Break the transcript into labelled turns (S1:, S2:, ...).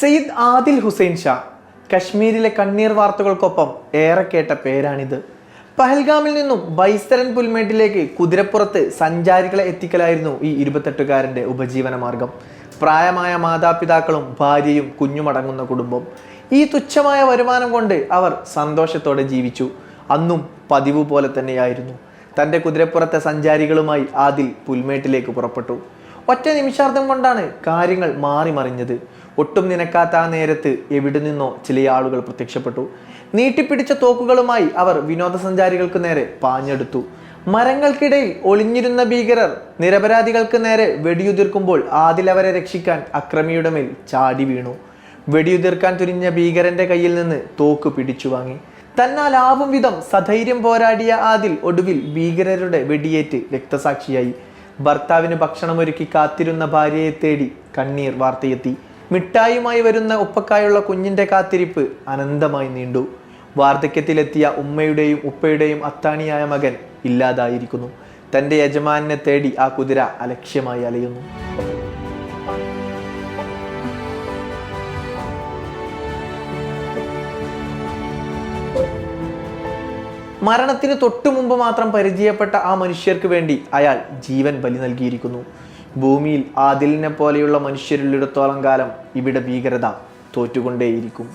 S1: സയ്യിദ് ആദിൽ ഹുസൈൻ ഷാ കശ്മീരിലെ കണ്ണീർ വാർത്തകൾക്കൊപ്പം ഏറെ കേട്ട പേരാണിത്. പഹൽഗാമിൽ നിന്നും ബൈസ്തരൻ പുൽമേട്ടിലേക്ക് കുതിരപ്പുറത്ത് സഞ്ചാരികളെ എത്തിക്കലായിരുന്നു ഈ ഇരുപത്തെട്ടുകാരന്റെ ഉപജീവന മാർഗം പ്രായമായ മാതാപിതാക്കളും ഭാര്യയും കുഞ്ഞുമടങ്ങുന്ന കുടുംബം. ഈ തുച്ഛമായ വരുമാനം കൊണ്ട് അവർ സന്തോഷത്തോടെ ജീവിച്ചു. അന്നും പതിവ് പോലെ തന്നെയായിരുന്നു. തന്റെ കുതിരപ്പുറത്തെ സഞ്ചാരികളുമായി ആദിൽ പുൽമേട്ടിലേക്ക് പുറപ്പെട്ടു. ഒറ്റ നിമിഷാർത്ഥം കൊണ്ടാണ് കാര്യങ്ങൾ മാറി മറിഞ്ഞത്. ഒട്ടും നിനക്കാത്ത ആ നേരത്ത് എവിടെ നിന്നോ ചില ആളുകൾ പ്രത്യക്ഷപ്പെട്ടു. നീട്ടിപ്പിടിച്ച തോക്കുകളുമായി അവർ വിനോദസഞ്ചാരികൾക്ക് നേരെ പാഞ്ഞെടുത്തു. മരങ്ങൾക്കിടയിൽ ഒളിഞ്ഞിരുന്ന ഭീകരർ നിരപരാധികൾക്ക് നേരെ വെടിയുതിർക്കുമ്പോൾ ആദിൽ അവരെ രക്ഷിക്കാൻ അക്രമിയുടെ മേൽ ചാടി വീണു. വെടിയുതിർക്കാൻ തുനിഞ്ഞ ഭീകരന്റെ കയ്യിൽ നിന്ന് തോക്ക് പിടിച്ചു വാങ്ങി. തന്നാലാവും വിധം സധൈര്യം പോരാടിയ ആദിൽ ഒടുവിൽ ഭീകരരുടെ വെടിയേറ്റ് രക്തസാക്ഷിയായി. ഭർത്താവിന് ഭക്ഷണമൊരുക്കി കാത്തിരുന്ന ഭാര്യയെ തേടി കണ്ണീർ വാർത്തയെത്തി. മിഠായുമായി വരുന്ന ഉപ്പക്കായുള്ള കുഞ്ഞിന്റെ കാത്തിരിപ്പ് അനന്തമായി നീണ്ടു. വാർദ്ധക്യത്തിലെത്തിയ ഉമ്മയുടെയും ഉപ്പയുടെയും അത്താണിയായ മകൻ ഇല്ലാതായിരിക്കുന്നു. തന്റെ യജമാനെ തേടി ആ കുതിര അലക്ഷ്യമായി അലയുന്നു. മരണത്തിന് തൊട്ടു മുമ്പ് മാത്രം പരിചയപ്പെട്ട ആ മനുഷ്യർക്ക് വേണ്ടി അയാൾ ജീവൻ ബലി നൽകിയിരിക്കുന്നു. ഭൂമിയിൽ ആദിലിനെ പോലെയുള്ള മനുഷ്യരുള്ളിടത്തോളം കാലം ഇവിടെ ഭീകരത തോറ്റുകൊണ്ടേയിരിക്കും.